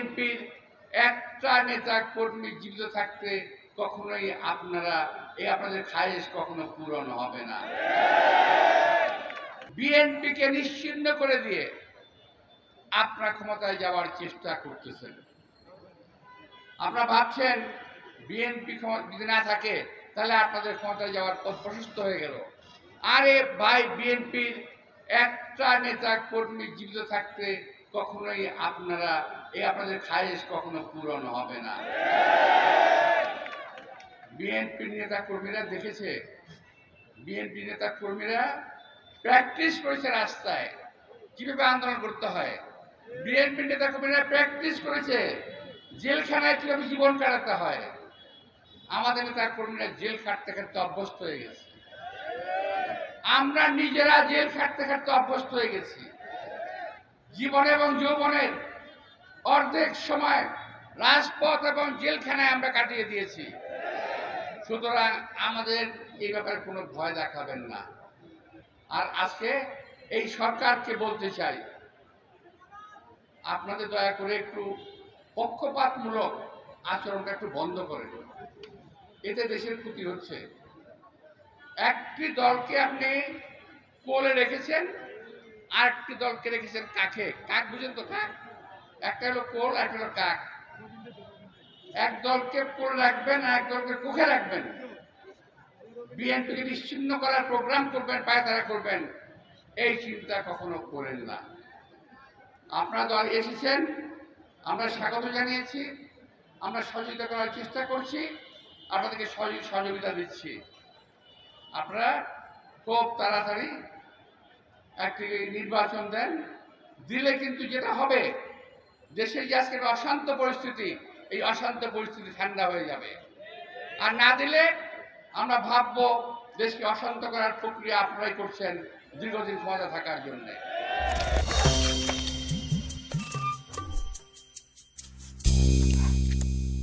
বিএনপির একটা নেতা কর্মী জীবিত থাকতে কখনোই আপনারা, এই আপনাদের খায়েশ কখনো পূরণ হবে না। বিএনপিকে নিশ্চিন্ন করে দিয়ে আপনারা ক্ষমতায় যাওয়ার চেষ্টা করতেছেন। আপনারা ভাবছেন, বিএনপি যদি না থাকে, তাহলে আপনাদের ক্ষমতায় যাওয়ার প্রশস্ত হয়ে গেল। আরে ভাই, বিএনপির একটা নেতা কর্মী জীবিত থাকতে কখনোই আপনারা, এই আপনাদের খায়েশ কখনো পূরণ হবে না। বিএনপির নেতা কর্মীরা দেখেছে? বিএনপি নেতা কর্মীরা প্র্যাকটিস করেছে রাস্তায়। কীভাবে আন্দোলন করতে হয়? বিএনপি নেতা কর্মীরা প্র্যাকটিস করেছে জেলখানায় কীভাবে জীবন কাটাতে হয়? আমাদের নেতা কর্মীরা জেল খাটতে খাটতে অভ্যস্ত হয়ে গেছে। আমরা নিজেরা জেল খাটতে খাটতে অভ্যস্ত হয়ে গেছি। জীবন এবং যৌবনের অর্ধেক সময় রাজপথ এবং জেলখানায় আমরা কাটিয়ে দিয়েছি। সুতরাং আমাদের এই ব্যাপারে কোনো ভয় দেখাবেন না। আর আজকে এই সরকারকে বলতে চাই, আপনাদের দয়া করে একটু পক্ষপাতমূলক আচরণটা একটু বন্ধ করে এতে দেশের ক্ষতি হচ্ছে। একটি দলকে আপনি কোলে রেখেছেন আর একটি দলকে রেখেছেন কাকে? কাক বুঝেন তো কাক? একটা হলো কোল একটা হলো কাক। এক দলকে কোল রাখবেন আর এক দলকে কুখে রাখবেন। বিএনপিকে নিশ্চিন্ন করার প্রোগ্রাম করবেন পায়তারা করবেন। এই চিন্তা কখনো করেন না। আপনারা দল এসেছেন, আমরা স্বাগত জানিয়েছি, আমরা সহযোগিতা করার চেষ্টা করছি, আপনাদেরকে সহযোগী- সহযোগিতা দিচ্ছি। আপনারা খুব তাড়াতাড়ি একটি নির্বাচন দেন, দিলে কিন্তু যেটা হবে দেশের যে আজকের অশান্ত পরিস্থিতি, এই অশান্ত পরিস্থিতি ঠান্ডা হয়ে যাবে। আর না দিলে আমরা ভাবব, দেশকে অশান্ত করার প্রক্রিয়া আপনারাই করছেন দীর্ঘদিন ক্ষমতা থাকার জন্যে।